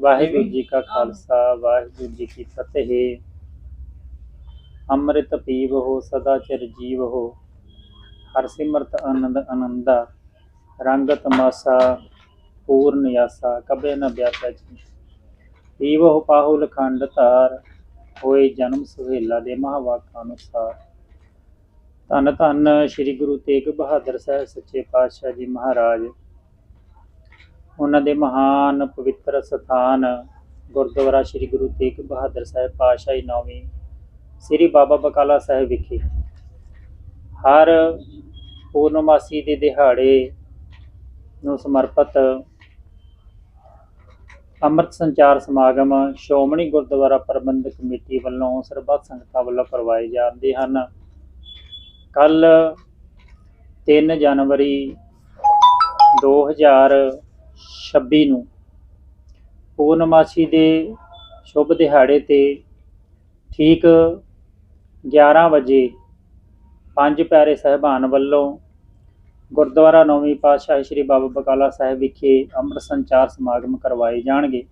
ਵਾਹਿਗੁਰੂ ਜੀ ਕਾ ਖਾਲਸਾ, ਵਾਹਿਗੁਰੂ ਜੀ ਕੀ ਫਤਿਹ। ਅੰਮ੍ਰਿਤ ਪੀਵੋ ਸਦਾ ਚਿਰ ਹੋ। ਹਰ ਸਿਮਰਤ ਆਨੰਦ ਆਨੰਦਾ ਰੰਗ ਤਮਾਸਾ ਪੂਰਨ ਆਸਾ ਕਬੇ ਨ ਬਿਆਸਾ ਜੀ। ਪੀਵੋ ਪਾਹੁਲ ਖੰਡ ਧਾਰ, ਹੋਏ ਜਨਮ ਸੁਹੇਲਾ ਦੇ ਮਹਾਵਾਕਾਂ ਅਨੁਸਾਰ। ਧੰਨ ਧੰਨ ਸ੍ਰੀ ਗੁਰੂ ਤੇਗ ਬਹਾਦਰ ਸਾਹਿਬ, ਸੱਚੇ ਪਾਤਸ਼ਾਹ ਜੀ ਮਹਾਰਾਜ। ਉਹਨਾਂ ਦੇ ਮਹਾਨ ਪਵਿੱਤਰ ਸਥਾਨ ਗੁਰਦੁਆਰਾ ਸ੍ਰੀ ਗੁਰੂ ਤੇਗ ਬਹਾਦਰ ਸਾਹਿਬ ਪਾਤਸ਼ਾਹੀ ਨੌਵੀਂ ਸ੍ਰੀ ਬਾਬਾ ਬਕਾਲਾ ਸਾਹਿਬ ਵਿਖੇ। ਹਰ ਪੂਰਨਮਾਸੀ ਦੇ ਦਿਹਾੜੇ ਨੂੰ ਸਮਰਪਿਤ ਅੰਮ੍ਰਿਤ ਸੰਚਾਰ ਸਮਾਗਮ ਸ਼੍ਰੋਮਣੀ ਗੁਰਦੁਆਰਾ ਪ੍ਰਬੰਧਕ ਕਮੇਟੀ ਵੱਲੋਂ ਸਰਬੱਤ ਸੰਗਤਾਂ ਵੱਲੋਂ ਕਰਵਾਏ ਜਾਂਦੇ ਹਨ। ਕੱਲ 3 ਜਨਵਰੀ 2026 ਨੂੰ। ਪੂਰਨਮਾਸੀ ਦੇ ਸ਼ੁਭ ਦਿਹਾੜੇ ਤੇ ਠੀਕ 11 ਵਜੇ ਪੰਜ ਪਿਆਰੇ ਸਹਿਬਾਨ ਵੱਲੋਂ ਗੁਰਦੁਆਰਾ ਨੌਵੀਂ ਪਾਤਸ਼ਾਹ ਸ੍ਰੀ ਬਾਬਾ ਬਕਾਲਾ ਸਾਹਿਬ ਵਿਖੇ ਅੰਮ੍ਰਿਤ ਸੰਚਾਰ ਸਮਾਗਮ ਕਰਵਾਏ ਜਾਣਗੇ,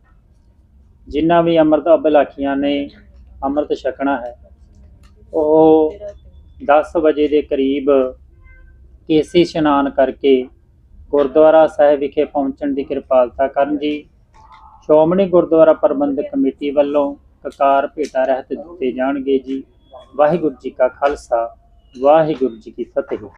ਜਿਨ੍ਹਾਂ ਵੀ ਅੰਮ੍ਰਿਤ ਅਬਲਾਖੀਆਂ ਨੇ ਅੰਮ੍ਰਿਤ ਛਕਣਾ ਹੈ। ਉਹ 10 ਵਜੇ ਦੇ ਕਰੀਬ ਕੇਸੀ ਇਸ਼ਨਾਨ ਕਰਕੇ ਗੁਰਦੁਆਰਾ ਸਾਹਿਬ ਵਿਖੇ ਪਹੁੰਚਣ ਦੀ ਕਿਰਪਾਲਤਾ ਕਰਨ ਜੀ। ਸ਼੍ਰੋਮਣੀ ਗੁਰਦੁਆਰਾ ਪ੍ਰਬੰਧਕ ਕਮੇਟੀ ਵੱਲੋਂ ਕਕਾਰ ਭੇਟਾ ਰਹਿਤ ਦਿੱਤੇ ਜਾਣਗੇ ਜੀ। ਵਾਹਿਗੁਰੂ ਜੀ ਕਾ ਖਾਲਸਾ, ਵਾਹਿਗੁਰੂ ਜੀ ਕੀ ਫਤਿਹ।